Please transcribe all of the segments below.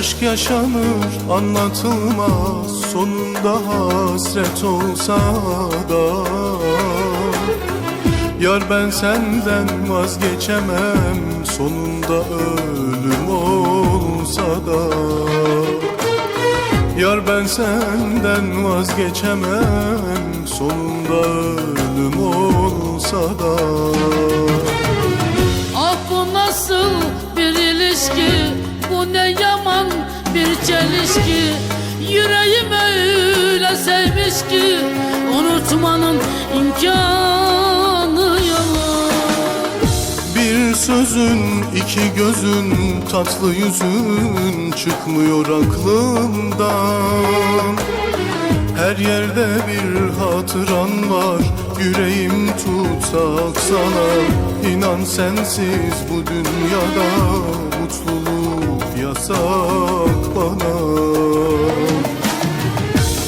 Aşk yaşanır anlatılmaz sonunda hasret olsa da. Yar ben senden vazgeçemem sonunda ölüm olsa da. Yar ben senden vazgeçemem sonunda ölüm olsa da. Ah bu nasıl bir ilişki Ne yaman bir çelişki Yüreğim öyle sevmiş ki Unutmanın imkanı yok. Bir sözün, iki gözün, tatlı yüzün çıkmıyor aklımdan. Her yerde bir hatıran var, yüreğim tutsak sana İnan sensiz bu dünyada mutluluk yasak bana.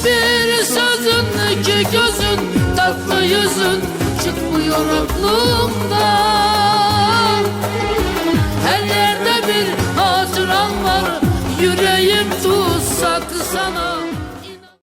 Bir sözün iki gözün tatlı yüzün çıkmıyor aklımdan Her yerde bir hatıran var yüreğim tutsa